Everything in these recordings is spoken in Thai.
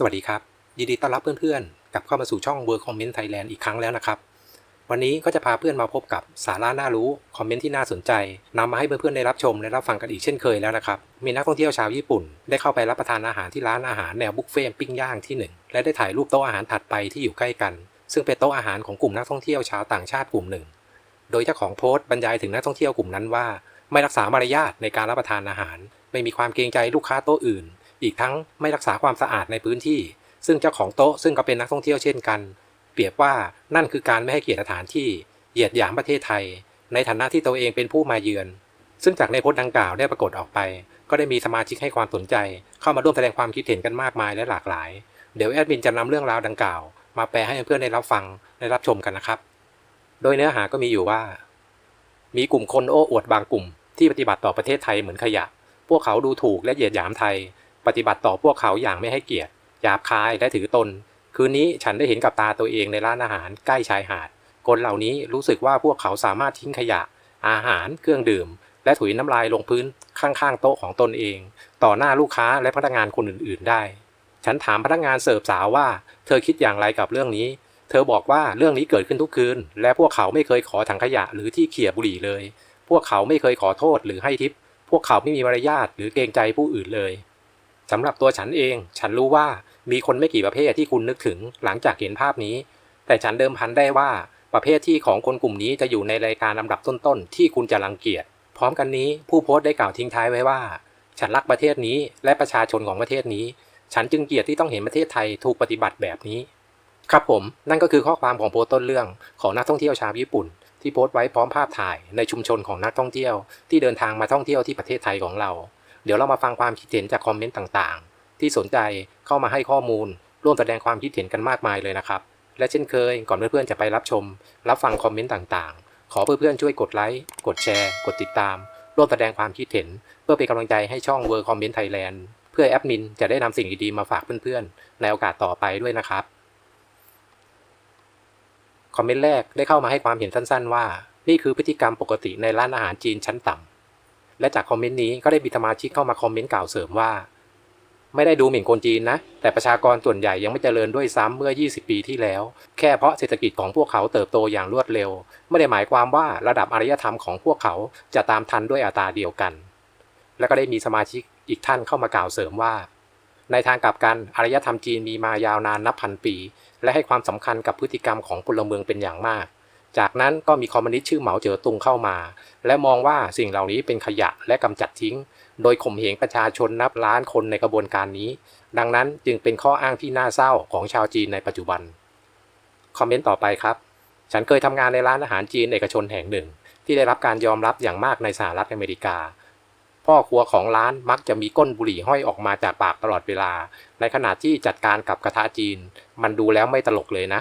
สวัสดีครับ ยินดีต้อนรับเพื่อนๆ กลับเข้ามาสู่ช่อง Work Comment Thailand อีกครั้งแล้วนะครับ วันนี้ก็จะพาเพื่อนมาพบกับสาระน่ารู้ คอมเมนต์ที่น่าสนใจนำมาให้เพื่อนๆได้รับชมและรับฟังกันอีกเช่นเคยแล้วนะครับ มีนักท่องเที่ยวชาวญี่ปุ่น ได้เข้าไปรับประทานอาหารที่ร้านอาหารแนวบุฟเฟ่ต์ปิ้งย่างที่หนึ่งและได้ถ่ายรูปโต๊ะอาหารถัดไปที่อยู่ใกล้กัน ซึ่งเป็นโต๊ะอาหารของกลุ่มนักท่องเที่ยวชาวต่างชาติกลุ่มหนึ่ง โดยเจ้าของโพสต์บรรยายถึงนักท่องเที่ยวกลุ่มนั้นว่า ไม่รักษามารยาทในการรับประทานอาหาร ไม่มีความเกรงใจลูกค้าโต๊ะอื่น อีกทั้งไม่รักษาความสะอาดในพื้นที่ ซึ่งเจ้าของโต๊ะซึ่งก็เป็นนักท่องเที่ยวเช่นกัน เปรียบว่านั่นคือการไม่ให้เกียรติสถานที่เหยียดหยามประเทศไทย ในฐานะที่ตัวเองเป็นผู้มาเยือน ซึ่งจากในโพสต์ดังกล่าวได้ปรากฏออกไป ก็ได้มีสมาชิกให้ความสนใจ เข้ามาร่วมแสดงความคิดเห็นกันมากมายและหลากหลาย เดี๋ยวแอดมินจะนำเรื่องราวดังกล่าว มาแปลให้เพื่อนๆได้รับฟังได้รับชมกันนะครับ โดยเนื้อหาก็มีอยู่ว่า มีกลุ่มคนโอ้อวดบางกลุ่ม ที่ปฏิบัติต่อประเทศไทยเหมือนขยะ พวกเขาดูถูกและเหยียดหยามไทย ปฏิบัติต่อพวกเขาอย่างไม่ให้เกียรติหยาบคายและถือตน คืนนี้ฉันได้เห็นกับตาตัวเองในร้านอาหารใกล้ชายหาด คนเหล่านี้รู้สึกว่าพวกเขาสามารถทิ้งขยะ อาหารเครื่องดื่ม และถุยน้ำลายลงพื้นข้างๆโต๊ะของตนเอง ต่อหน้าลูกค้าและพนักงานคนอื่นๆ ได้ ฉันถามพนักงานเสิร์ฟสาวว่า เธอคิดอย่างไรกับเรื่องนี้ เธอบอกว่าเรื่องนี้เกิดขึ้นทุกคืน และพวกเขาไม่เคยขอถังขยะหรือที่เขี่ยบุหรี่เลย พวกเขาไม่เคยขอโทษหรือให้ทิป พวกเขาไม่มีมารยาทหรือเกรงใจผู้อื่นเลย สำหรับตัวฉันเอง ฉันรู้ว่ามีคนไม่กี่ประเภทที่คุณนึกถึงหลังจากเห็นภาพนี้ แต่ฉันเดิมพันได้ว่าประเภทที่ของคนกลุ่มนี้จะอยู่ในรายการลำดับต้นๆ ที่คุณจะรังเกียจ พร้อมกันนี้ผู้โพสต์ได้กล่าวทิ้งท้ายไว้ว่า ฉันรักประเทศนี้และประชาชนของประเทศนี้ ฉันจึงเกลียดที่ต้องเห็นประเทศไทยถูกปฏิบัติแบบนี้ ครับผม นั่นก็คือข้อความของโพสต์ต้นเรื่องของนักท่องเที่ยวชาวญี่ปุ่น ที่โพสต์ไว้พร้อมภาพถ่ายในชุมชนของนักท่องเที่ยว ที่เดินทางมาท่องเที่ยวที่ประเทศไทยของเรา เดี๋ยวเรามาฟังความคิดเห็นจากคอมเมนต์ต่างๆ ที่สนใจเข้ามาให้ข้อมูล ร่วมแสดงความคิดเห็นกันมากมายเลยนะครับ และเช่นเคยก่อนเพื่อนๆจะไปรับชม รับฟังคอมเมนต์ต่างๆ ขอเพื่อนๆช่วยกดไลค์กดแชร์ กดติดตาม ร่วมแสดงความคิดเห็น เพื่อเป็นกำลังใจให้ช่อง World Comment Thailand เพื่อแอดมินจะได้นำสิ่งดีๆมาฝากเพื่อนๆในโอกาสต่อไปด้วยนะครับคอมเมนต์แรกได้เข้ามาให้ความเห็นสั้นๆว่า นี่คือพฤติกรรมปกติในร้านอาหารจีนชั้นต่ำ และจากคอมเมนต์นี้ก็ได้มีสมาชิกเข้ามาคอมเมนต์กล่าวเสริมว่า ไม่ได้ดูหมิ่นคนจีนนะ แต่ประชากรส่วนใหญ่ยังไม่เจริญด้วยซ้ำเมื่อ 20 ปีที่แล้ว แค่เพราะเศรษฐกิจของพวกเขาเติบโตอย่างรวดเร็ว ไม่ได้หมายความว่าระดับอารยธรรมของพวกเขาจะตามทันด้วยอัตราเดียวกัน และก็ได้มีสมาชิกอีกท่านเข้ามากล่าวเสริมว่า ในทางกลับกันอารยธรรมจีนมีมายาวนานนับพันปี และให้ความสำคัญกับพฤติกรรมของพลเมืองเป็นอย่างมาก จากนั้นก็มีคอมมิวนิสต์ชื่อเหมาเจ๋อตุงเข้ามา และมองว่าสิ่งเหล่านี้เป็นขยะและกำจัดทิ้ง โดยข่มเหงประชาชนนับล้านคนในกระบวนการนี้ ดังนั้นจึงเป็นข้ออ้างที่น่าเศร้าของชาวจีนในปัจจุบัน คอมเมนต์ต่อไปครับ ฉันเคยทำงานในร้านอาหารจีนเอกชนแห่งหนึ่ง ที่ได้รับการยอมรับอย่างมากในสหรัฐอเมริกา พ่อครัวของร้านมักจะมีก้นบุหรี่ห้อยออกมาจากปากตลอดเวลา ในขณะที่จัดการกับกระทะจีน มันดูแล้วไม่ตลกเลยนะ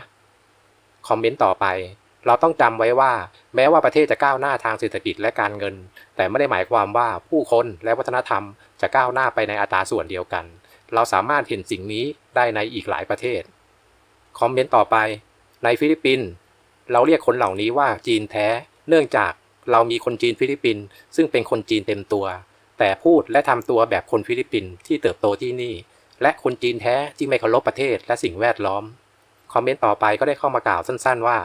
คอมเมนต์ต่อไป เราต้องจำไว้ว่าแม้ว่าประเทศจะก้าวหน้าทางเศรษฐกิจและการเงิน แต่ไม่ได้หมายความว่าผู้คนและวัฒนธรรมจะก้าวหน้าไปในอัตราส่วนเดียวกัน เราสามารถเห็นสิ่งนี้ได้ในอีกหลายประเทศ คอมเมนต์ต่อไป ในฟิลิปปินส์เราเรียกคนเหล่านี้ว่าจีนแท้ เนื่องจากเรามีคนจีนฟิลิปปินส์ซึ่งเป็นคนจีนเต็มตัว แต่พูดและทำตัวแบบคนฟิลิปปินส์ที่เติบโตที่นี่ และคนจีนแท้ที่ไม่เคารพประเทศและสิ่งแวดล้อม คอมเมนต์ต่อไปก็ได้เข้ามากล่าวสั้น ๆ ว่า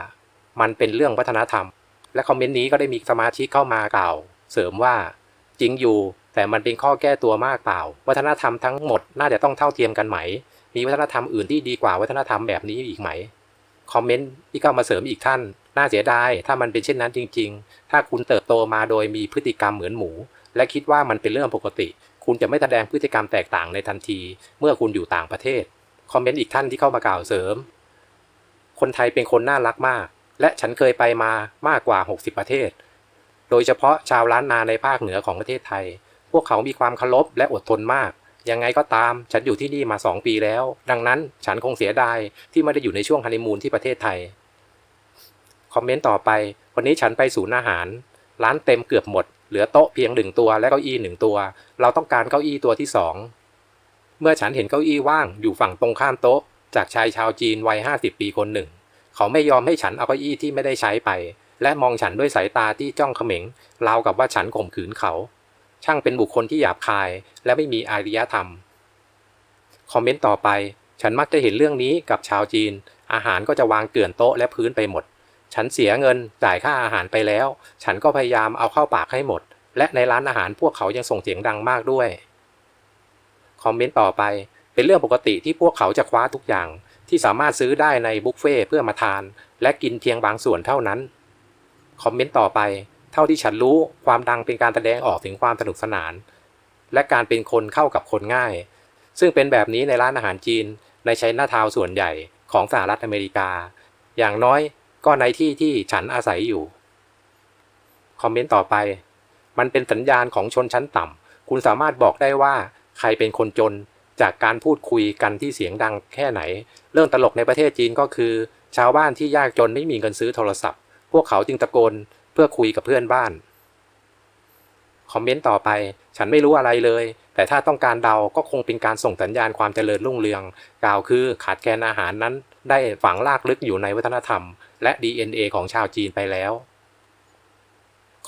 มันเป็นเรื่องวัฒนธรรม และคอมเมนต์นี้ก็ได้มีสมาชิกเข้ามากล่าว เสริมว่าจริงอยู่ แต่มันเป็นข้อแก้ตัวมากเปล่า วัฒนธรรมทั้งหมดน่าจะต้องเท่าเทียมกันไหม มีวัฒนธรรมอื่นที่ดีกว่าวัฒนธรรมแบบนี้อีกไหมคอมเมนต์ที่เข้ามาเสริมอีกท่าน น่าเสียดายถ้ามันเป็นเช่นนั้นจริง ๆ ถ้าคุณเติบโตมาโดยมีพฤติกรรมเหมือนหมู และคิดว่ามันเป็นเรื่องปกติ คุณจะไม่แสดงพฤติกรรมแตกต่างในทันที เมื่อคุณอยู่ต่างประเทศคอมเมนต์อีกท่านที่เข้ามากล่าวเสริม คนไทยเป็นคนน่ารักมาก และฉันเคยไปมามากกว่า 60 ประเทศ โดยเฉพาะชาวล้านนาในภาคเหนือของประเทศไทย พวกเขามีความเคารพและอดทนมาก ยังไงก็ตาม ฉันอยู่ที่นี่มา 2 ปีแล้ว ดังนั้นฉันคงเสียดายที่ไม่ได้อยู่ในช่วงฮันนีมูนที่ประเทศไทย คอมเมนต์ต่อไป วันนี้ฉันไปศูนย์อาหาร ร้านเต็มเกือบหมด เหลือโต๊ะเพียงหนึ่งตัวและเก้าอี้หนึ่งตัว เราต้องการเก้าอี้ตัวที่สองเมื่อฉันเห็นเก้าอี้ว่างอยู่ฝั่งตรงข้ามโต๊ะ จากชายชาวจีนวัยห้าสิบปีคนหนึ่ง เขาไม่ยอมให้ฉันเอาเก้าอี้ที่ไม่ได้ใช้ไป และมองฉันด้วยสายตาที่จ้องเขม็งราวกับว่าฉันข่มขืนเขา ช่างเป็นบุคคลที่หยาบคาย และไม่มีอารยธรรม คอมเมนต์ต่อไป ฉันมักจะเห็นเรื่องนี้กับชาวจีน อาหารก็จะวางเกลื่อนโต๊ะและพื้นไปหมด ฉันเสียเงินจ่ายค่าอาหารไปแล้ว ฉันก็พยายามเอาเข้าปากให้หมด และในร้านอาหารพวกเขายังส่งเสียงดังมากด้วย คอมเมนต์ต่อไปเป็นเรื่องปกติที่พวกเขาจะคว้าทุกอย่าง ที่สามารถซื้อได้ในบุฟเฟ่ต์เพื่อมาทาน และกินเพียงบางส่วนเท่านั้น คอมเมนต์ต่อไป เท่าที่ฉันรู้ความดังเป็นการแสดงออกถึงความสนุกสนาน และการเป็นคนเข้ากับคนง่าย ซึ่งเป็นแบบนี้ในร้านอาหารจีน ในไชน่าทาวส่วนใหญ่ของสหรัฐอเมริกา อย่างน้อยก็ในที่ที่ฉันอาศัยอยู่ คอมเมนต์ต่อไป มันเป็นสัญญาณของชนชั้นต่ำคุณสามารถบอกได้ว่าใครเป็นคนจน จากการพูดคุยกันที่เสียงดังแค่ไหน เรื่องตลกในประเทศจีนก็คือ ชาวบ้านที่ยากจนไม่มีเงินซื้อโทรศัพท์ พวกเขาจึงตะโกนเพื่อคุยกับเพื่อนบ้าน คอมเมนต์ต่อไป ฉันไม่รู้อะไรเลย แต่ถ้าต้องการเดาก็คงเป็นการส่งสัญญาณความเจริญรุ่งเรือง กล่าวคือขาดแคลนอาหารนั้น ได้ฝังลากลึกอยู่ในวัฒนธรรม และ DNA ของชาวจีนไปแล้ว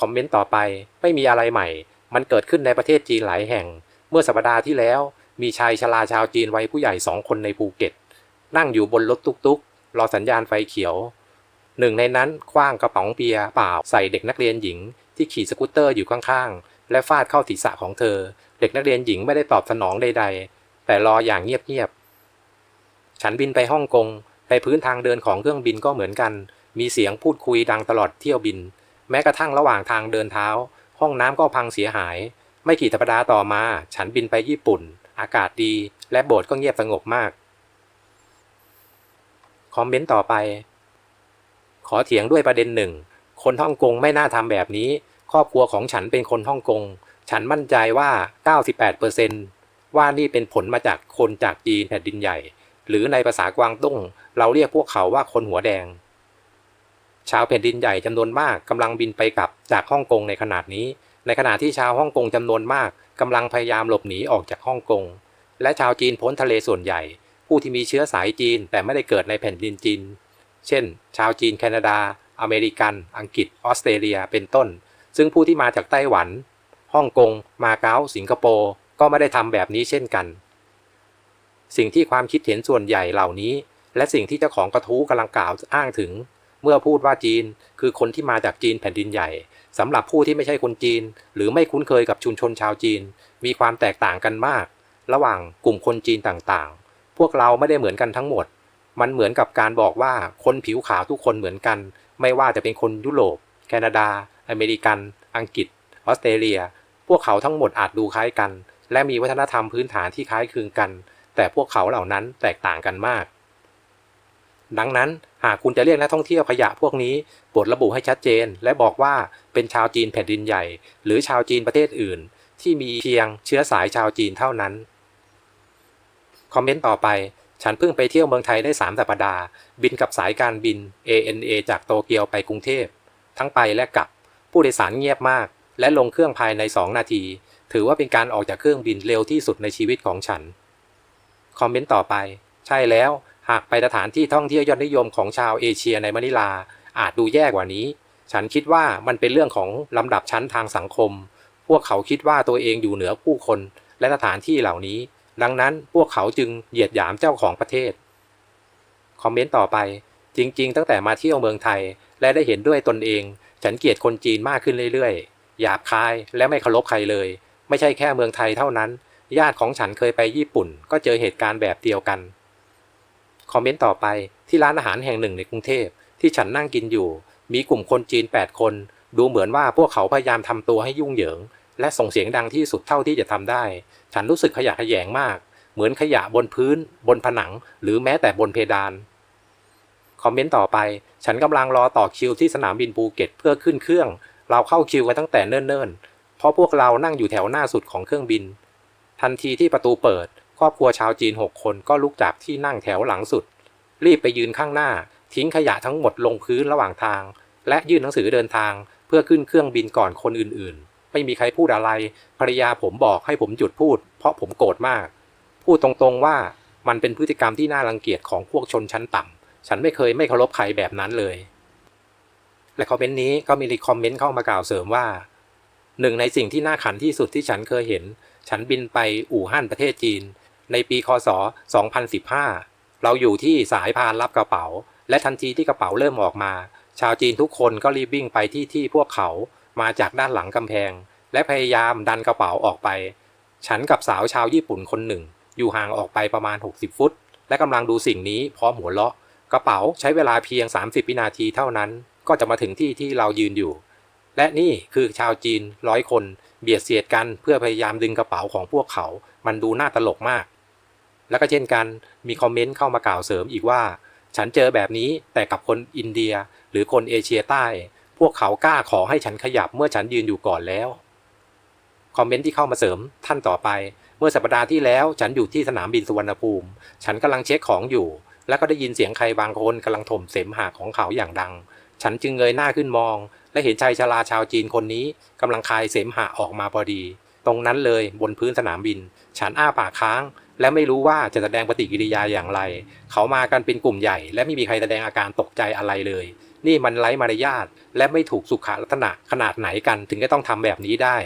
คอมเมนต์ต่อไปไม่มีอะไรใหม่ มันเกิดขึ้นในประเทศจีนหลายแห่ง เมื่อสัปดาห์ที่แล้ว มีชายชราชาวจีนวัยผู้ใหญ่สองคนในภูเก็ต นั่งอยู่บนรถตุกๆ รอสัญญาณไฟเขียว หนึ่งในนั้นคว้างกระป๋องเบียร์เปล่าใส่เด็กนักเรียนหญิง ที่ขี่สกูตเตอร์อยู่ข้างๆ และฟาดเข้าศีรษะของเธอ เด็กนักเรียนหญิงไม่ได้ตอบสนองใดๆ แต่รออย่างเงียบๆ ฉันบินไปฮ่องกงในพื้นทางเดินของเครื่องบินก็เหมือนกัน มีเสียงพูดคุยดังตลอดเที่ยวบิน แม้กระทั่งระหว่างทางเดินเท้า ห้องน้ำก็พังเสียหาย ไม่กี่สัปดาห์ต่อมา ฉันบินไปญี่ปุ่น อากาศดี และโบสถ์ก็เงียบสงบมาก คอมเมนต์ต่อไป ขอเถียงด้วยประเด็นหนึ่ง คนฮ่องกงไม่น่าทำแบบนี้ ครอบครัวของฉันเป็นคนฮ่องกง ฉันมั่นใจว่า 98%ว่านี่เป็นผลมาจากคนจากจีนแผ่นดินใหญ่ หรือในภาษากวางตุ้ง เราเรียกพวกเขาว่าคนหัวแดง ชาวแผ่นดินใหญ่จำนวนมากกำลังบินไปกลับจากฮ่องกงในขนาดนี้ ในขณะที่ชาวฮ่องกงจำนวนมาก กำลังพยายามหลบหนีออกจากฮ่องกง และชาวจีนพ้นทะเลส่วนใหญ่ ผู้ที่มีเชื้อสายจีนแต่ไม่ได้เกิดในแผ่นดินจีน เช่น ชาวจีนแคนาดา อเมริกัน อังกฤษ ออสเตรเลีย เป็นต้น ซึ่งผู้ที่มาจากไต้หวัน ฮ่องกง มาเก๊า สิงคโปร์ ก็ไม่ได้ทำแบบนี้เช่นกัน สิ่งที่ความคิดเห็นส่วนใหญ่เหล่านี้ และสิ่งที่เจ้าของกระทู้กำลังกล่าวอ้างถึง เมื่อพูดว่าจีน คือคนที่มาจากจีนแผ่นดินใหญ่สำหรับผู้ที่ไม่ใช่คนจีน หรือไม่คุ้นเคยกับชุมชนชาวจีน มีความแตกต่างกันมาก ระหว่างกลุ่มคนจีนต่างๆ พวกเราไม่ได้เหมือนกันทั้งหมด มันเหมือนกับการบอกว่าคนผิวขาวทุกคนเหมือนกัน ไม่ว่าจะเป็นคนยุโรป แคนาดา อเมริกัน อังกฤษ ออสเตรเลีย พวกเขาทั้งหมดอาจดูคล้ายกัน และมีวัฒนธรรมพื้นฐานที่คล้ายคลึงกัน แต่พวกเขาเหล่านั้นแตกต่างกันมาก ดังนั้นหากคุณจะเรียกนักท่องเที่ยวขยะพวกนี้โปรดระบุให้ชัดเจน และบอกว่าเป็นชาวจีนแผ่นดินใหญ่ หรือชาวจีนประเทศอื่น ที่มีเพียงเชื้อสายชาวจีนเท่านั้น คอมเมนต์ต่อไป ฉันเพิ่งไปเที่ยวเมืองไทยได้3สัปดาห์ บินกับสายการบิน ANA จากโตเกียวไปกรุงเทพ ทั้งไปและกลับ ผู้โดยสารเงียบมาก และลงเครื่องภายใน 2 นาที ถือว่าเป็นการออกจากเครื่องบินเร็วที่สุดในชีวิตของฉัน คอมเมนต์ต่อไป ใช่แล้ว หากไปสถานที่ท่องเที่ยวยอดนิยมของชาวเอเชียในมะนิลาอาจดูแย่กว่านี้ ฉันคิดว่ามันเป็นเรื่องของลำดับชั้นทางสังคม พวกเขาคิดว่าตัวเองอยู่เหนือผู้คนและสถานที่เหล่านี้ ดังนั้นพวกเขาจึงเหยียดหยามเจ้าของประเทศ คอมเมนต์ต่อไป จริง ๆ ตั้งแต่มาเที่ยวเมืองไทย และได้เห็นด้วยตนเอง ฉันเกลียดคนจีนมากขึ้นเรื่อยๆ หยาบคายและไม่เคารพใครเลย ไม่ใช่แค่เมืองไทยเท่านั้น ญาติของฉันเคยไปญี่ปุ่น ก็เจอเหตุการณ์แบบเดียวกัน คอมเมนต์ต่อไปที่ร้านอาหารแห่งหนึ่งในกรุงเทพที่ฉันนั่งกินอยู่ มีกลุ่มคนจีน 8 คน ดูเหมือนว่าพวกเขาพยายามทำตัวให้ยุ่งเหยิง และส่งเสียงดังที่สุดเท่าที่จะทำได้ ฉันรู้สึกขยะแขยงมาก เหมือนขยะบนพื้น บนผนัง หรือแม้แต่บนเพดานคอมเมนต์ต่อไป ฉันกำลังรอต่อคิวที่สนามบินภูเก็ตเพื่อขึ้นเครื่อง เราเข้าคิวกันตั้งแต่เนิ่นๆ เพราะพวกเรานั่งอยู่แถวหน้าสุดของเครื่องบิน ทันทีที่ประตูเปิด ครอบครัวชาวจีน6คนก็ลุกจากที่นั่งแถวหลังสุด รีบไปยืนข้างหน้า ทิ้งขยะทั้งหมดลงพื้นระหว่างทาง และยื่นหนังสือเดินทาง เพื่อขึ้นเครื่องบินก่อนคนอื่นๆ ไม่มีใครพูดอะไร ภรรยาผมบอกให้ผมหยุดพูด เพราะผมโกรธมาก พูดตรงๆว่ามันเป็นพฤติกรรมที่น่ารังเกียจของพวกชนชั้นต่ำ ฉันไม่เคยไม่เคารพใครแบบนั้นเลย และคอมเมนต์นี้ก็มีรีคอมเมนต์เข้ามากล่าวเสริมว่า หนึ่งในสิ่งที่น่าขันที่สุดที่ฉันเคยเห็น ฉันบินไปอู่ฮั่นประเทศจีน ในปีคศ 2015 เราอยู่ที่สายพานรับกระเป๋า และทันทีที่กระเป๋าเริ่มออกมา ชาวจีนทุกคนก็รีบวิ่งไปที่ที่พวกเขามาจากด้านหลังกำแพง และพยายามดันกระเป๋าออกไป ฉันกับสาวชาวญี่ปุ่นคนหนึ่ง อยู่ห่างออกไปประมาณ 60 ฟุต และกำลังดูสิ่งนี้พร้อมหัวเราะ กระเป๋าใช้เวลาเพียง 30 วินาทีเท่านั้น ก็จะมาถึงที่ที่เรายืนอยู่ และนี่คือชาวจีนร้อยคน เบียดเสียดกันเพื่อพยายามดึงกระเป๋าของพวกเขา มันดูน่าตลกมาก แล้วก็เช่นกันมีคอมเมนต์เข้ามากล่าวเสริมอีกว่า ฉันเจอแบบนี้แต่กับคนอินเดียหรือคนเอเชียใต้ พวกเขากล้าขอให้ฉันขยับเมื่อฉันยืนอยู่ก่อนแล้วคอมเมนต์ที่เข้ามาเสริมท่านต่อไป เมื่อสัปดาห์ที่แล้วฉันอยู่ที่สนามบินสุวรรณภูมิ ฉันกำลังเช็คของอยู่ แล้วก็ได้ยินเสียงใครบางคนกำลังถมเสมหะของเขาอย่างดัง ฉันจึงเงยหน้าขึ้นมอง และเห็นชายชราชาวจีนคนนี้กำลังคายเสมหะออกมาพอดี ตรงนั้นเลยบนพื้นสนามบิน ฉันอ้าปากค้าง และไม่รู้ว่าจะแสดงปฏิกิริยาอย่างไร เขามากันเป็นกลุ่มใหญ่ และไม่มีใครแสดงอาการตกใจอะไรเลย นี่มันไร้มารยาทและไม่ถูกสุขลักษณะขนาดไหนกันถึงจะต้องทำแบบนี้ได้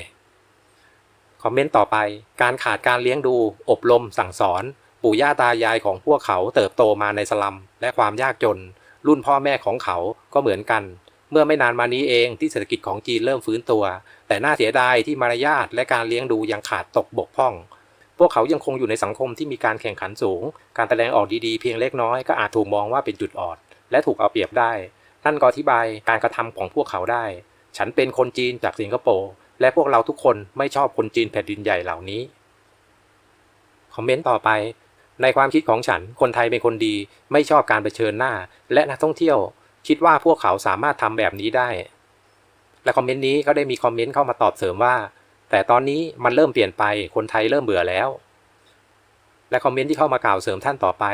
คอมเมนต์ต่อไป การขาดการเลี้ยงดู อบรม สั่งสอน ปู่ย่าตายายของพวกเขาเติบโตมาในสลัม และความยากจน รุ่นพ่อแม่ของเขาก็เหมือนกันเมื่อไม่นานมานี้เองที่เศรษฐกิจของจีนเริ่มฟื้นตัว แต่น่าเสียดายที่มารยาทและการเลี้ยงดูยังขาดตกบกพร่อง พวกเขายังคงอยู่ในสังคมที่มีการแข่งขันสูง การแสดงออกดีๆเพียงเล็กน้อยก็อาจถูกมองว่าเป็นจุดอ่อน และถูกเอาเปรียบได้ท่านก็อธิบายการกระทำของพวกเขาได้ ฉันเป็นคนจีนจากสิงคโปร์และพวกเราทุกคนไม่ชอบคนจีนแผ่นดินใหญ่เหล่านี้ คอมเมนต์ต่อไป ในความคิดของฉัน คนไทยเป็นคนดี ไม่ชอบการเผชิญหน้า และนักท่องเที่ยว คิดว่าพวกเขาสามารถทำแบบนี้ได้ และคอมเมนต์นี้ก็ได้มีคอมเมนต์เข้ามาตอบเสริมว่า แต่ตอนนี้มันเริ่มเปลี่ยนไปคนไทยเริ่มเบื่อแล้ว และคอมเมนต์ที่เข้ามากล่าวเสริมท่านต่อไป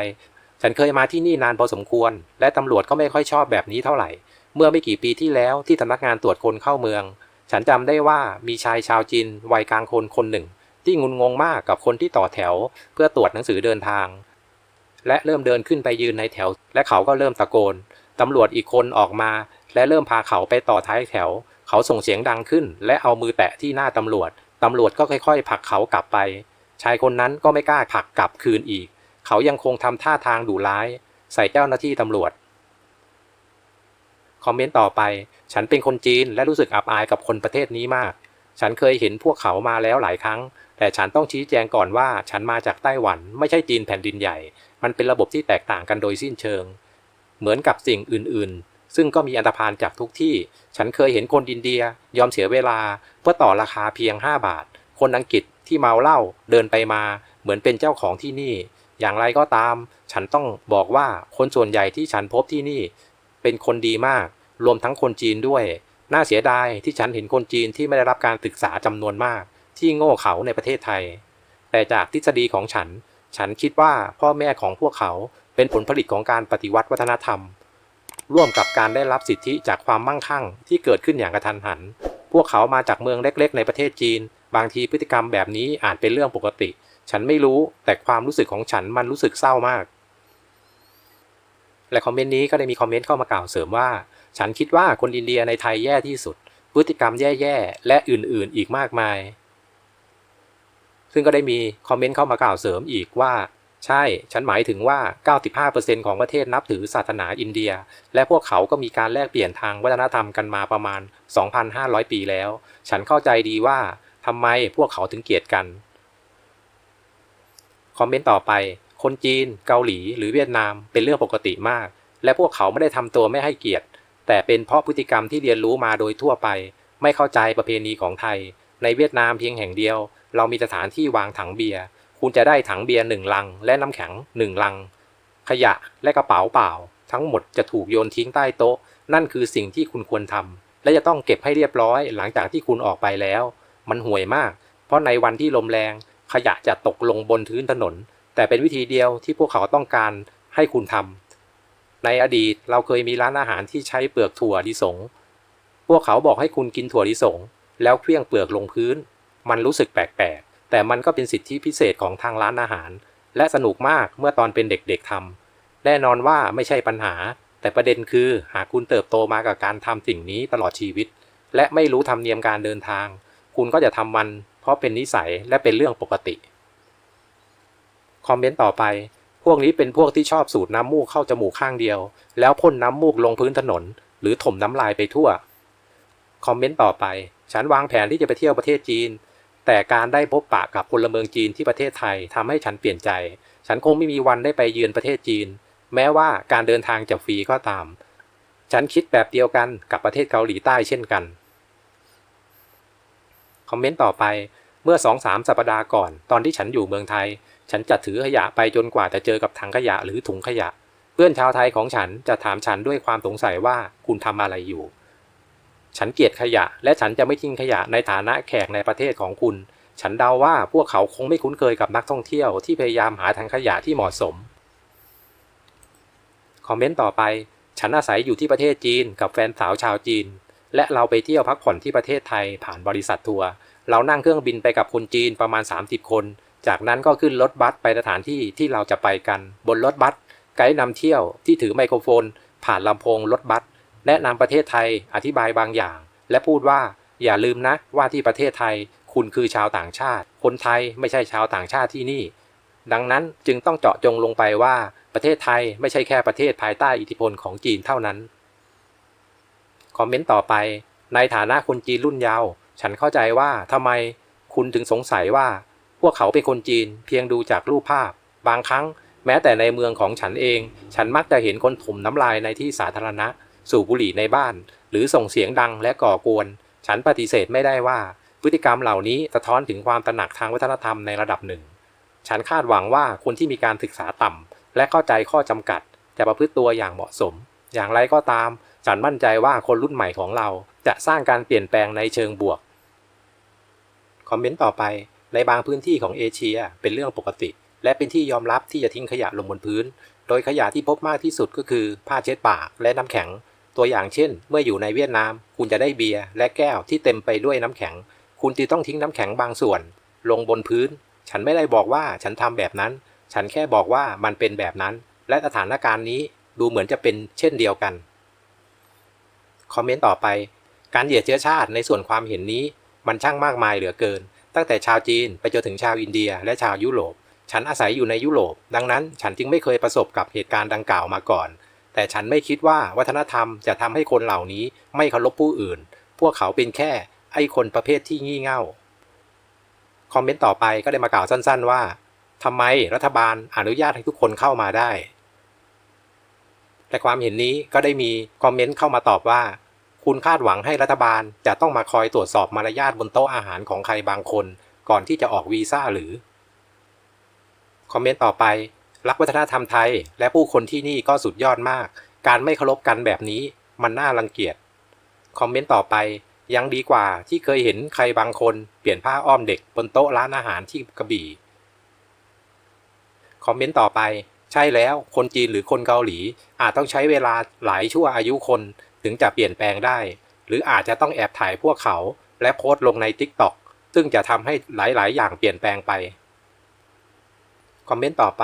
ฉันเคยมาที่นี่นานพอสมควร และตำรวจก็ไม่ค่อยชอบแบบนี้เท่าไหร่ เมื่อไม่กี่ปีที่แล้วที่สำนักงานตรวจคนเข้าเมือง ฉันจำได้ว่ามีชายชาวจีนวัยกลางคนคนหนึ่ง ที่งุนงงมากกับคนที่ต่อแถว เพื่อตรวจหนังสือเดินทาง และเริ่มเดินขึ้นไปยืนในแถว และเขาก็เริ่มตะโกนตำรวจอีกคนออกมา และเริ่มพาเขาไปต่อท้ายแถว เขาส่งเสียงดังขึ้น และเอามือแตะที่หน้าตำรวจ ตำรวจก็ค่อย ๆผลักเขากลับไป ชายคนนั้นก็ไม่กล้าผลักกลับคืนอีก เขายังคงทำท่าทางดุร้าย ใส่เจ้าหน้าที่ตำรวจ คอมเมนต์ต่อไป ฉันเป็นคนจีนและรู้สึกอับอายกับคนประเทศนี้มาก ฉันเคยเห็นพวกเขามาแล้วหลายครั้ง แต่ฉันต้องชี้แจงก่อนว่า ฉันมาจากไต้หวันไม่ใช่จีนแผ่นดินใหญ่ มันเป็นระบบที่แตกต่างกันโดยสิ้นเชิง เหมือนกับสิ่งอื่น ๆ ซึ่งก็มีอันตรพานจากทุกที่ ฉันเคยเห็นคนอินเดียยอมเสียเวลา เพื่อต่อราคาเพียง 5 บาท คนอังกฤษที่เมาเหล้าเดินไปมา เหมือนเป็นเจ้าของที่นี่ อย่างไรก็ตาม ฉันต้องบอกว่าคนส่วนใหญ่ที่ฉันพบที่นี่ เป็นคนดีมาก รวมทั้งคนจีนด้วย น่าเสียดายที่ฉันเห็นคนจีนที่ไม่ได้รับการศึกษาจำนวนมาก ที่โง่เขาในประเทศไทย แต่จากทฤษฎีของฉัน ฉันคิดว่าพ่อแม่ของพวกเขาเป็นผลผลิตของการปฏิวัติวัฒนธรรม ร่วมกับการได้รับสิทธิจากความมั่งคั่งที่เกิดขึ้นอย่างกระทันหัน พวกเขามาจากเมืองเล็กๆ ในประเทศจีน บางทีพฤติกรรมแบบนี้อาจเป็นเรื่องปกติ ฉันไม่รู้แต่ความรู้สึกของฉันมันรู้สึกเศร้ามาก และคอมเมนต์นี้ก็ได้มีคอมเมนต์เข้ามากล่าวเสริมว่า ฉันคิดว่าคนอินเดียในไทยแย่ที่สุด พฤติกรรมแย่ๆและอื่นๆ อีกมากมาย ซึ่งก็ได้มีคอมเมนต์เข้ามากล่าวเสริมอีกว่า ใช่ ฉันหมายถึงว่า 95%ของประเทศนับถือศาสนาอินเดีย และพวกเขาก็มีการแลกเปลี่ยนทางวัฒนธรรมกันมาประมาณ 2,500 ปีแล้ว ฉันเข้าใจดีว่าทำไมพวกเขาถึงเกลียดกัน คอมเมนต์ต่อไป คนจีน เกาหลี หรือเวียดนามเป็นเรื่องปกติมาก และพวกเขาไม่ได้ทำตัวไม่ให้เกียรติ แต่เป็นเพราะพฤติกรรมที่เรียนรู้มาโดยทั่วไป ไม่เข้าใจประเพณีของไทย ในเวียดนามเพียงแห่งเดียว เรามีสถานที่วางถังเบียร์ คุณจะได้ถังเบียร์หนึ่งลัง และน้ำแข็งหนึ่งลัง ขยะและกระเป๋าเปล่า ทั้งหมดจะถูกโยนทิ้งใต้โต๊ะ นั่นคือสิ่งที่คุณควรทำและจะต้องเก็บให้เรียบร้อย หลังจากที่คุณออกไปแล้ว มันห่วยมาก เพราะในวันที่ลมแรง ขยะจะตกลงบนพื้นถนน แต่เป็นวิธีเดียวที่พวกเขาต้องการให้คุณทำในอดีตเราเคยมีร้านอาหารที่ใช้เปลือกถั่วลิสง พวกเขาบอกให้คุณกินถั่วลิสง แล้วเคลี้ยงเปลือกลงพื้น มันรู้สึกแปลกๆ แต่มันก็เป็นสิทธิพิเศษของทางร้านอาหาร และสนุกมากเมื่อตอนเป็นเด็กๆทำแน่นอนว่าไม่ใช่ปัญหา แต่ประเด็นคือหากคุณเติบโตมากับการทำสิ่งนี้ตลอดชีวิต และไม่รู้ธรรมเนียมการเดินทาง คุณก็จะทำมัน เพราะเป็นนิสัยและเป็นเรื่องปกติคอมเมนต์ต่อไป พวกนี้เป็นพวกที่ชอบสูดน้ำมูกเข้าจมูกข้างเดียว แล้วพ่นน้ำมูกลงพื้นถนน หรือถมน้ำลายไปทั่ว คอมเมนต์ต่อไป ฉันวางแผนที่จะไปเที่ยวประเทศจีน แต่การได้พบปะกับพลเมืองจีนที่ประเทศไทยทำให้ฉันเปลี่ยนใจ ฉันคงไม่มีวันได้ไปเยือนประเทศจีน แม้ว่าการเดินทางจะฟรีก็ตาม ฉันคิดแบบเดียวกันกับประเทศเกาหลีใต้เช่นกัน คอมเมนต์ต่อไป เมื่อสองสามสัปดาห์ก่อน ตอนที่ฉันอยู่เมืองไทย ฉันจะถือขยะไปจนกว่าจะเจอกับถังขยะหรือถุงขยะ เพื่อนชาวไทยของฉันจะถามฉันด้วยความสงสัยว่าคุณทำอะไรอยู่ ฉันเกลียดขยะ และฉันจะไม่ทิ้งขยะในฐานะแขกในประเทศของคุณ ฉันเดาว่าพวกเขาคงไม่คุ้นเคยกับนักท่องเที่ยวที่พยายามหาถังขยะที่เหมาะสม คอมเมนต์ต่อไป ฉันอาศัยอยู่ที่ประเทศจีนกับแฟนสาวชาวจีน และเราไปเที่ยวพักผ่อนที่ประเทศไทยผ่านบริษัททัวร์ เรานั่งเครื่องบินไปกับคนจีนประมาณ 30 คน จากนั้นก็ขึ้นรถบัสไปสถานที่ที่เราจะไปกัน บนรถบัสไกด์นำเที่ยวที่ถือไมโครโฟน ผ่านลำโพงรถบัส แนะนำประเทศไทยอธิบายบางอย่าง และพูดว่าอย่าลืมนะว่าที่ประเทศไทยคุณคือชาวต่างชาติ คนไทยไม่ใช่ชาวต่างชาติที่นี่ ดังนั้นจึงต้องเจาะจงลงไปว่าประเทศไทยไม่ใช่แค่ประเทศภายใต้อิทธิพลของจีนเท่านั้น คอมเมนต์ต่อไป ในฐานะคนจีนรุ่นเยาว์ฉันเข้าใจว่าทำไมคุณถึงสงสัยว่า พวกเขาเป็นคนจีนเพียงดูจากรูปภาพ บางครั้ง แม้แต่ในเมืองของฉันเอง ฉันมักจะเห็นคนถมน้ำลายในที่สาธารณะ สูบบุหรี่ในบ้าน หรือส่งเสียงดังและก่อกวน ฉันปฏิเสธไม่ได้ว่า พฤติกรรมเหล่านี้สะท้อนถึงความตระหนักทางวัฒนธรรมในระดับหนึ่ง ฉันคาดหวังว่าคนที่มีการศึกษาต่ำและเข้าใจข้อจำกัด จะประพฤติตัวอย่างเหมาะสม อย่างไรก็ตาม ฉันมั่นใจว่าคนรุ่นใหม่ของเราจะสร้างการเปลี่ยนแปลงในเชิงบวกคอมเมนต์ต่อไปในบางพื้นที่ของเอเชียเป็นเรื่องปกติ และเป็นที่ยอมรับที่จะทิ้งขยะลงบนพื้น โดยขยะที่พบมากที่สุดก็คือ ผ้าเช็ดปากและน้ำแข็ง ตัวอย่างเช่น เมื่ออยู่ในเวียดนาม คุณจะได้เบียร์และแก้วที่เต็มไปด้วยน้ำแข็ง คุณจึงต้องทิ้งน้ำแข็งบางส่วน ลงบนพื้น ฉันไม่ได้บอกว่าฉันทำแบบนั้น ฉันแค่บอกว่ามันเป็นแบบนั้น และสถานการณ์นี้ดูเหมือนจะเป็นเช่นเดียวกัน คอมเมนต์ต่อไป การเหยียดเชื้อชาติในส่วนความเห็นนี้ มันช่างมากมายเหลือเกิน ตั้งแต่ชาวจีนไปจนถึงชาวอินเดีย และชาวยุโรป ฉันอาศัยอยู่ในยุโรป ดังนั้น ฉันจึงไม่เคยประสบกับเหตุการณ์ดังกล่าวมาก่อน แต่ฉันไม่คิดว่าวัฒนธรรมจะทำให้คนเหล่านี้ไม่เคารพผู้อื่น พวกเขาเป็นแค่ไอ้คนประเภทที่งี่เง่า คอมเมนต์ต่อไปก็ได้มากล่าวสั้นๆว่าทำไมรัฐบาลอนุญาตให้ทุกคนเข้ามาได้ แต่ความเห็นนี้ก็ได้มีคอมเมนต์เข้ามาตอบว่า คุณคาดหวังให้รัฐบาลจะต้องมาคอยตรวจสอบมารยาทบนโต๊ะอาหารของใครบางคน ก่อนที่จะออกวีซ่าหรือ คอมเมนต์ต่อไป รักวัฒนธรรมไทย และผู้คนที่นี่ก็สุดยอดมาก การไม่เคารพกันแบบนี้มันน่ารังเกียจ คอมเมนต์ต่อไปยังดีกว่าที่เคยเห็นใครบางคนเปลี่ยนผ้าอ้อมเด็กบนโต๊ะร้านอาหารที่กระบี่ คอมเมนต์ต่อไป ใช่แล้วคนจีนหรือคนเกาหลี อาจต้องใช้เวลาหลายชั่วอายุคนถึงจะเปลี่ยนแปลงได้ หรืออาจจะต้องแอบถ่ายพวกเขาและโพสต์ลงใน TikTok ซึ่งจะทำให้หลาย ๆ อย่างเปลี่ยนแปลงไป คอมเมนต์ต่อไป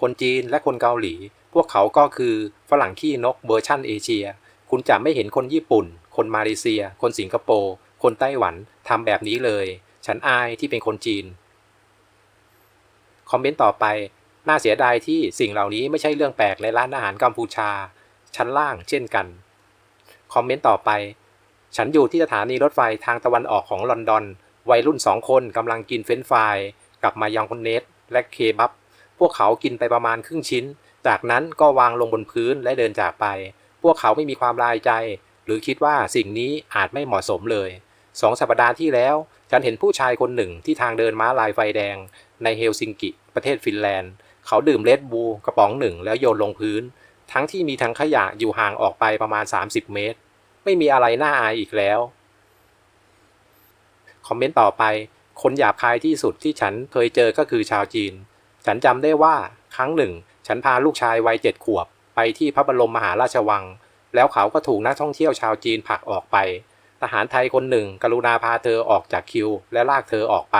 คนจีนและคนเกาหลี พวกเขาก็คือฝรั่งขี้นกเวอร์ชั่นเอเชีย คุณจะไม่เห็นคนญี่ปุ่น คนมาเลเซีย คนสิงคโปร์ คนไต้หวันทำแบบนี้เลย ฉันอายที่เป็นคนจีน คอมเมนต์ต่อไป น่าเสียดายที่สิ่งเหล่านี้ไม่ใช่เรื่องแปลกในร้านอาหารกัมพูชา ชั้นล่างเช่นกัน คอมเมนต์ต่อไป ฉันอยู่ที่สถานีรถไฟทางตะวันออกของลอนดอน วัยรุ่นสองคนกำลังกินเฟรนช์ฟรายกับมายองคนเนสและเคบับ พวกเขากินไปประมาณครึ่งชิ้น จากนั้นก็วางลงบนพื้นและเดินจากไป พวกเขาไม่มีความลายใจ หรือคิดว่าสิ่งนี้อาจไม่เหมาะสมเลยสองสัปดาห์ที่แล้ว ฉันเห็นผู้ชายคนหนึ่งที่ทางเดินม้าลายไฟแดง ในเฮลซิงกิประเทศฟินแลนด์ เขาดื่มเลดบูกระป๋องหนึ่งแล้วโยนลงพื้น ทั้งที่มีถังขยะอยู่ห่างออกไปประมาณ 30 เมตร ไม่มีอะไรน่าอายอีกแล้ว คอมเมนต์ต่อไป คนหยาบคายที่สุดที่ฉันเคยเจอก็คือชาวจีน ฉันจำได้ว่าครั้งหนึ่ง ฉันพาลูกชายวัยเจ็ดขวบ ไปที่พระบรมมหาราชวัง แล้วเขาก็ถูกนักท่องเที่ยวชาวจีนผลักออกไป ทหารไทยคนหนึ่ง กรุณาพาเธอออกจากคิว และลากเธอออกไป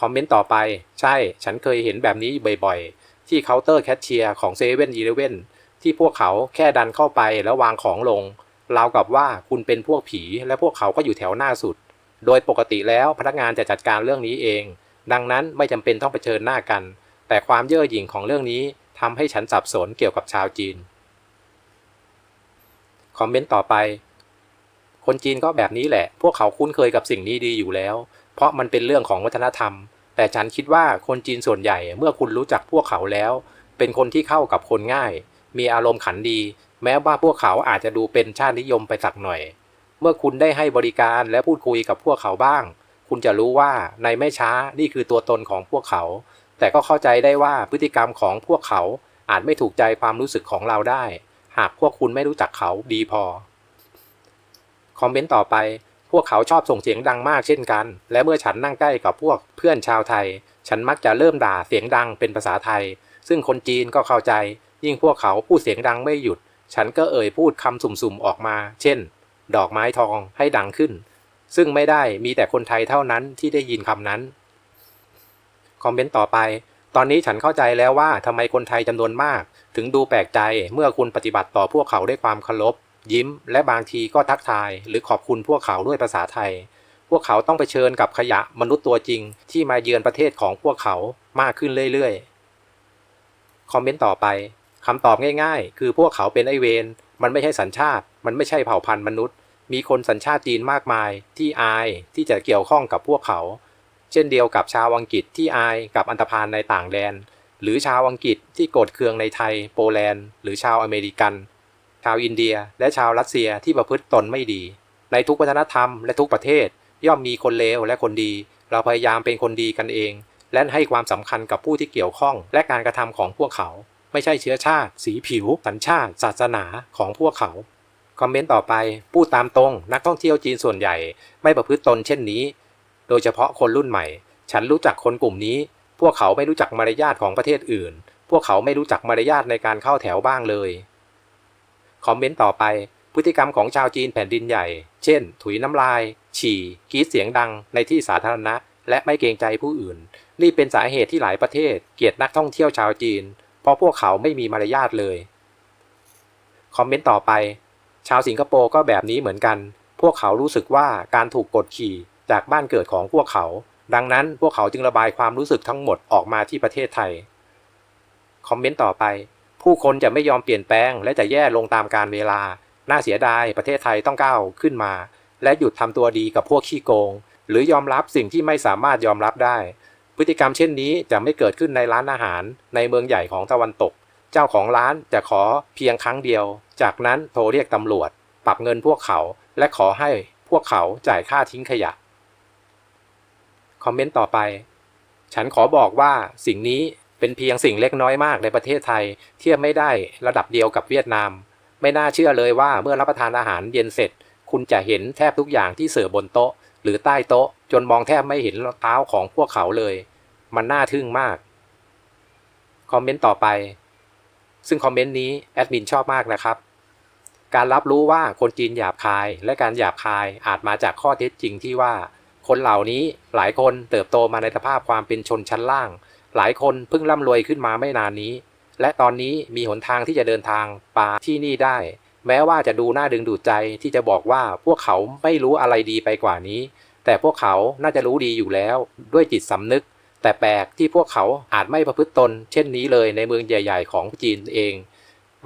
คอมเมนต์ต่อไป ใช่ ฉันเคยเห็นแบบนี้บ่อยๆ ที่เคาน์เตอร์แคชเชียร์ของเซเว่นอีเลเว่นที่พวกเขาแค่ดันเข้าไปแล้ววางของลงราวกับว่าคุณเป็นพวกผีและพวกเขาก็อยู่แถวหน้าสุด โดยปกติแล้วพนักงานจะจัดการเรื่องนี้เอง ดังนั้นไม่จำเป็นต้องเผชิญหน้ากัน แต่ความเย่อหยิ่งของเรื่องนี้ทำให้ฉันสับสนเกี่ยวกับชาวจีน คอมเมนต์ต่อไป คนจีนก็แบบนี้แหละ พวกเขาคุ้นเคยกับสิ่งนี้ดีอยู่แล้ว เพราะมันเป็นเรื่องของวัฒนธรรม แต่ฉันคิดว่าคนจีนส่วนใหญ่เมื่อคุณรู้จักพวกเขาแล้ว เป็นคนที่เข้ากับคนง่าย มีอารมณ์ขันดี แม้ว่าพวกเขาอาจจะดูเป็นชาตินิยมไปสักหน่อย เมื่อคุณได้ให้บริการและพูดคุยกับพวกเขาบ้าง คุณจะรู้ว่าในไม่ช้านี่คือตัวตนของพวกเขา แต่ก็เข้าใจได้ว่าพฤติกรรมของพวกเขาอาจไม่ถูกใจความรู้สึกของเราได้ หากพวกคุณไม่รู้จักเขาดีพอ คอมเมนต์ต่อไป พวกเขาชอบส่งเสียงดังมากเช่นกัน และเมื่อฉันนั่งใกล้กับพวกเพื่อนชาวไทย ฉันมักจะเริ่มด่าเสียงดังเป็นภาษาไทย ซึ่งคนจีนก็เข้าใจ ยิ่งพวกเขาพูดเสียงดังไม่หยุด ฉันก็เอ่ยพูดคำสุ่มๆออกมา เช่น ดอกไม้ทองให้ดังขึ้น ซึ่งไม่ได้มีแต่คนไทยเท่านั้นที่ได้ยินคำนั้น คอมเมนต์ต่อไป ตอนนี้ฉันเข้าใจแล้วว่าทำไมคนไทยจำนวนมาก ถึงดูแปลกใจเมื่อคุณปฏิบัติต่อพวกเขาด้วยความเคารพยิ้ม และบางทีก็ทักทาย หรือขอบคุณพวกเขาด้วยภาษาไทย พวกเขาต้องไปเชิญกับขยะมนุษย์ตัวจริง ที่มาเยือนประเทศของพวกเขามากขึ้นเรื่อยๆ คอมเมนต์ต่อไปคำตอบง่ายๆ คือพวกเขาเป็นไอเวนมันไม่ใช่สัญชาติ มันไม่ใช่เผ่าพันธุ์มนุษย์ มีคนสัญชาติจีนมากมายที่อายที่จะเกี่ยวข้องกับพวกเขา เช่นเดียวกับชาวอังกฤษที่อายกับอันธพาลในต่างแดน หรือชาวอังกฤษที่โกรธเคืองในไทย โปแลนด์ หรือชาวอเมริกัน ชาวอินเดียและชาวรัสเซียที่ประพฤติตนไม่ดี ในทุกวัฒนธรรมและทุกประเทศ ย่อมมีคนเลวและคนดี เราพยายามเป็นคนดีกันเอง และให้ความสำคัญกับผู้ที่เกี่ยวข้อง และการกระทำของพวกเขา ไม่ใช่เชื้อชาติ สีผิว สัญชาติ ศาสนาของพวกเขา คอมเมนต์ต่อไปพูดตามตรงนักท่องเที่ยวจีนส่วนใหญ่ ไม่ประพฤติตนเช่นนี้ โดยเฉพาะคนรุ่นใหม่ ฉันรู้จักคนกลุ่มนี้ พวกเขาไม่รู้จักมารยาทของประเทศอื่น พวกเขาไม่รู้จักมารยาทในการเข้าแถวบ้างเลยคอมเมนต์ต่อไปพฤติกรรมของชาวจีนแผ่นดินใหญ่ เช่น ถุยน้ำลาย ฉี่กรีดเสียงดังในที่สาธารณะ และไม่เกรงใจผู้อื่น นี่เป็นสาเหตุที่หลายประเทศ เกลียดนักท่องเที่ยวชาวจีน เพราะพวกเขาไม่มีมารยาทเลย คอมเมนต์ต่อไป ชาวสิงคโปร์ก็แบบนี้เหมือนกัน พวกเขารู้สึกว่าการถูกกดขี่จากบ้านเกิดของพวกเขา ดังนั้นพวกเขาจึงระบายความรู้สึกทั้งหมดออกมาที่ประเทศไทย คอมเมนต์ต่อไป ผู้คนจะไม่ยอมเปลี่ยนแปลง และจะแย่ลงตามการเวลา น่าเสียดายประเทศไทยต้องก้าวขึ้นมา และหยุดทำตัวดีกับพวกขี้โกง หรือยอมรับสิ่งที่ไม่สามารถยอมรับได้ พฤติกรรมเช่นนี้จะไม่เกิดขึ้นในร้านอาหาร ในเมืองใหญ่ของตะวันตก เจ้าของร้านจะขอเพียงครั้งเดียว จากนั้นโทรเรียกตำรวจ ปรับเงินพวกเขาและขอให้พวกเขาจ่ายค่าทิ้งขยะ คอมเมนต์ต่อไป ฉันขอบอกว่าสิ่งนี้เป็นเพียงสิ่งเล็กน้อยมากในประเทศไทย เทียบไม่ได้ระดับเดียวกับเวียดนาม ไม่น่าเชื่อเลยว่าเมื่อรับประทานอาหารเย็นเสร็จ คุณจะเห็นแทบทุกอย่างที่เสิร์ฟบนโต๊ะ หรือใต้โต๊ะ จนมองแทบไม่เห็นเท้าของพวกเขาเลย มันน่าทึ่งมาก คอมเมนต์ต่อไป ซึ่งคอมเมนต์นี้แอดมินชอบมากนะครับ การรับรู้ว่าคนจีนหยาบคาย และการหยาบคายอาจมาจากข้อเท็จจริงที่ว่า คนเหล่านี้หลายคนเติบโตมาในสภาพความเป็นชนชั้นล่าง หลายคนเพิ่งร่ำรวยขึ้นมาไม่นานนี้ และตอนนี้มีหนทางที่จะเดินทางปาที่นี่ได้ แม้ว่าจะดูน่าดึงดูดใจที่จะบอกว่าพวกเขาไม่รู้อะไรดีไปกว่านี้ แต่พวกเขาน่าจะรู้ดีอยู่แล้วด้วยจิตสำนึก แต่แปลกที่พวกเขาอาจไม่ประพฤติตน เช่นนี้เลยในเมืองใหญ่ ๆ ของจีนเอง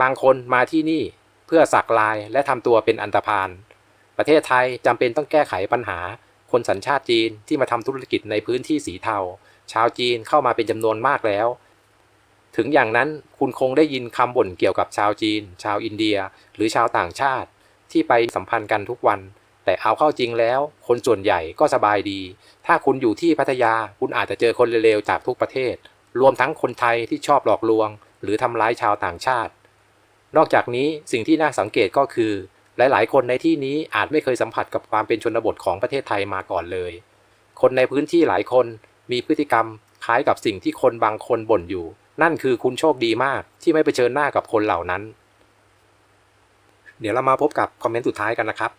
บางคนมาที่นี่ พื่อสักลายและทำตัวเป็นอันตรพาน ประเทศไทยจำเป็นต้องแก้ไขปัญหา คนสัญชาติจีนที่มาทำธุรกิจในพื้นที่สีเทา ชาวจีนเข้ามาเป็นจำนวนมากแล้ว ถึงอย่างนั้นคุณคงได้ยินคำบ่นเกี่ยวกับชาวจีน ชาวอินเดีย หรือชาวต่างชาติ ที่ไปสัมพันธ์กันทุกวัน แต่เอาเข้าจริงแล้ว คนส่วนใหญ่ก็สบายดี ถ้าคุณอยู่ที่พัทยาคุณอาจจะเจอคนเลวๆจากทุกประเทศ รวมทั้งคนไทยที่ชอบหลอกลวง หรือทำร้ายชาวต่างชาติ นอกจากนี้สิ่งที่น่าสังเกตก็คือ หลาย ๆ คนในที่นี้อาจไม่เคยสัมผัสกับความเป็นชนบทของประเทศไทยมาก่อนเลย คนในพื้นที่หลายคนมีพฤติกรรมคล้ายกับสิ่งที่คนบางคนบ่นอยู่ นั่นคือคุณโชคดีมากที่ไม่ไปเชิญหน้ากับคนเหล่านั้น เดี๋ยวเรามาพบกับคอมเมนต์สุดท้ายกันนะครับ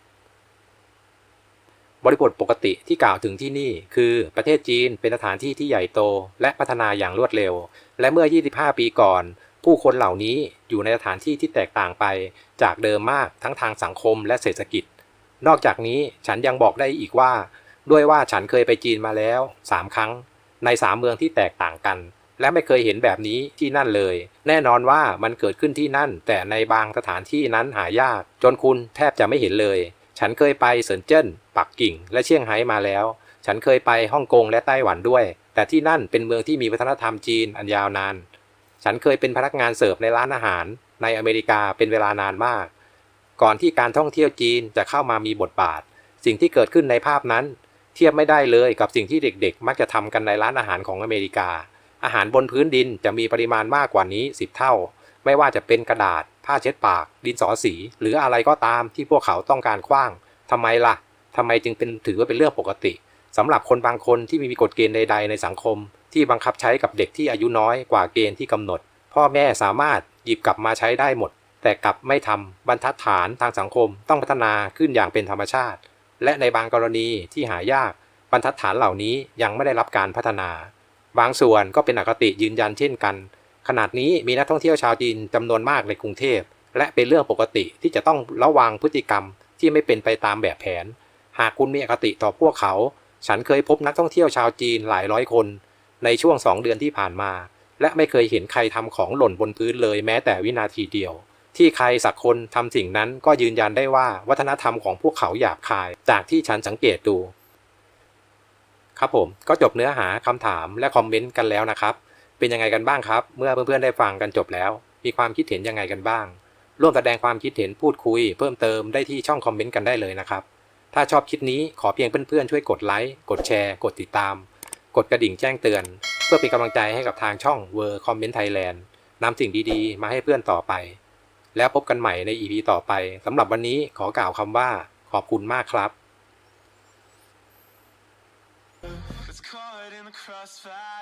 บริบทปกติที่กล่าวถึงที่นี่คือประเทศจีนเป็นสถานที่ที่ใหญ่โตและพัฒนาอย่างรวดเร็ว และเมื่อ 25 ปีก่อน ผู้คนเหล่านี้อยู่ในสถานที่ที่แตกต่างไปจากเดิมมากทั้งทางสังคมและเศรษฐกิจ นอกจากนี้ฉันยังบอกได้อีกว่า ด้วยว่าฉันเคยไปจีนมาแล้ว3ครั้ง ในสามเมืองที่แตกต่างกัน และไม่เคยเห็นแบบนี้ที่นั่นเลย แน่นอนว่ามันเกิดขึ้นที่นั่น แต่ในบางสถานที่นั้นหายาก จนคุณแทบจะไม่เห็นเลย ฉันเคยไปเซินเจิ้นปักกิ่ง และเชียงไฮ้มาแล้ว ฉันเคยไปฮ่องกงและไต้หวันด้วย แต่ที่นั่นเป็นเมืองที่มีวัฒนธรรมจีนอันยาวนาน ฉันเคยเป็นพนักงานเสิร์ฟในร้านอาหารในอเมริกาเป็นเวลานานมาก ก่อนที่การท่องเที่ยวจีนจะเข้ามามีบทบาท สิ่งที่เกิดขึ้นในภาพนั้น เทียบไม่ได้เลยกับสิ่งที่เด็กๆ มักจะทำกันในร้านอาหารของอเมริกา อาหารบนพื้นดินจะมีปริมาณมากกว่านี้ 10 เท่า ไม่ว่าจะเป็นกระดาษ ผ้าเช็ดปาก ดินสอสี หรืออะไรก็ตามที่พวกเขาต้องการคว้างทำไมล่ะทำไมจึงเป็นถือว่าเป็นเรื่องปกติสำหรับคนบางคนที่ไม่มีกฎเกณฑ์ใด ๆ ในสังคม ที่บังคับใช้กับเด็กที่อายุน้อยกว่าเกณฑ์ที่กำหนด พ่อแม่สามารถหยิบกลับมาใช้ได้หมด แต่กลับไม่ทำบรรทัดฐานทางสังคมต้องพัฒนาขึ้นอย่างเป็นธรรมชาติ และในบางกรณีที่หายากบรรทัดฐานเหล่านี้ยังไม่ได้รับการพัฒนา บางส่วนก็เป็นอคติยืนยันเช่นกัน ขนาดนี้มีนักท่องเที่ยวชาวจีนจำนวนมากในกรุงเทพ และเป็นเรื่องปกติที่จะต้องระวังพฤติกรรมที่ไม่เป็นไปตามแบบแผน หากคุณมีอคติต่อพวกเขา ฉันเคยพบนักท่องเที่ยวชาวจีนหลายร้อยคน ในช่วงสองเดือนที่ผ่านมา และไม่เคยเห็นใครทำของหล่นบนพื้นเลยแม้แต่วินาทีเดียว ที่ใครสักคนทำสิ่งนั้นก็ยืนยันได้ว่าวัฒนธรรมของพวกเขาหยาบคาย จากที่ฉันสังเกตดู ครับผมก็จบเนื้อหาคำถามและคอมเมนต์กันแล้วนะครับ เป็นยังไงกันบ้างครับ เมื่อเพื่อนๆได้ฟังกันจบแล้ว มีความคิดเห็นยังไงกันบ้าง ร่วมแสดงความคิดเห็นพูดคุย เพิ่มเติมได้ที่ช่องคอมเมนต์กันได้เลยนะครับถ้าชอบคลิปนี้ขอเพียงเพื่อนๆช่วยกดไลค์ กดแชร์ กดติดตาม กดกระดิ่งแจ้งเตือน เพื่อเป็นกำลังใจให้กับทางช่อง w o r d Comment Thailand นำสิ่งดีๆ มาให้เพื่อนต่อไป แล้วพบกันใหม่ใน EP ต่อไปสำหรับวันนี้ขอกล่าวคำว่าขอบคุณมากครับ It's caught in the crossfire.